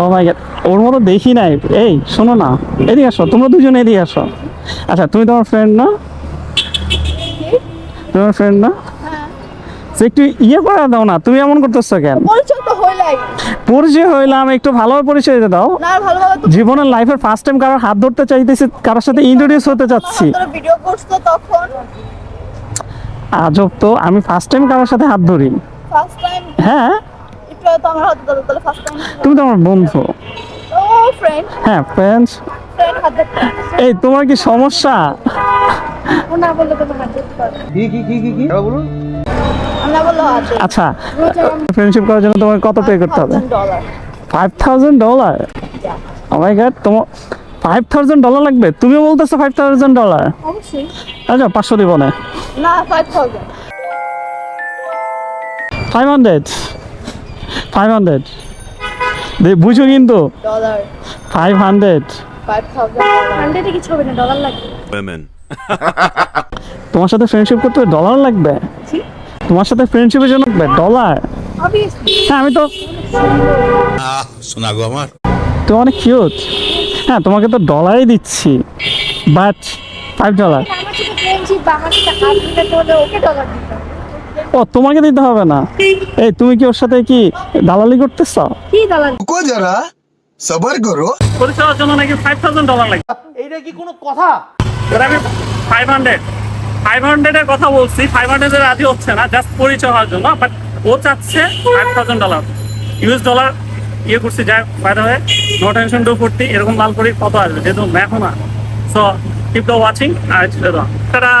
ও মাই god ওর মতো দেখি নাই। এই শোনো না। এদিকে আসো তোমরা দুজন এদিকে আসো। আচ্ছা তুমি তোমার ফ্রেন্ড না? তোমার ফ্রেন্ড না? হ্যাঁ। একটু ইয়ে করে দাও না তুমি এমন করতেছো কেন? পরিচয় হইলাম একটু ভালোভাবে পরিচয় দিয়ে দাও। জীবনের লাইফের ফার্স্ট টাইম কারোর হাত ধরতে চাইতেছি কারোর সাথে ইন্ট্রোডিউস হতে চাচ্ছি। ভিডিও করছ তখন? আজব তো আমি ফার্স্ট টাইম কারোর সাথে হাত ধরি। ফার্স্ট টাইম হ্যাঁ। একটু তো আমার হাতে ধরো ফার্স্ট টাইম তুমি তো আমার বন্ধু। ও ফ্রেন্ড হ্যাঁ ফ্রেন্ডস ফ্রেন্ড হাত এই তোমার কি সমস্যা? ও না বললে তো হাত ধরতে পারবে কি কি কি কি কি? বলুন। আমি না বললে হাত ধরতে আচ্ছা ফ্রেন্ডশিপ করার জন্য তোমাকে কত পে করতে হবে? Five thousand dollar my god তোমার ফাইভ থাউজেন্ড ডলার লাগবে? তুমিও বলতেছো ফাইভ থাউজেন্ড ডলার আচ্ছা পাঁচশো দিব না। ফাইভ হান্ড্রেড ফাইভ হান্ড্রেড বুঝো কিন্তু। Dollar five hundred. তোমার সাথে ফ্রেন্ডশিপ করতে ডলার লাগবে? তোমার সাথে ফ্রেন্ডশিপের জন্য লাগবে ডলার হ্যাঁ আমি তো শোনা গো আমার। তুমি অনেক কিউট হ্যাঁ তোমাকে তো ডলারই দিচ্ছি। বাট ফাইভ ডলার আমার সাথে ফ্রেন্ডশিপ বা আমার সাথে হাত দিতে ওকে ডলার দিতে ও তোমাকে দিতে হবে না। এই তুমি কি ওর সাথে কি দালালি করতেছ? কি দালালি? কো যারা সবার করো। পরিষেবার জন্য নাকি 5000 ডলার লাগে। এইটা কি কোনো কথা? এরা আমি 500 500 এর কথা বলছি 500 এর রাজি হচ্ছে না জাস্ট পরিচয় হওয়ার জন্য বাট ও চাচ্ছে 5000 ডলার ইউএস ডলার ইয়ে করছি যাই বাইরে হয়ে নো টেনশন ডো ফোর্টি এরকম লাল করে কত আসবে যেহেতু দেখো না। সো কিপ দ্য ওয়াচিং আর তারা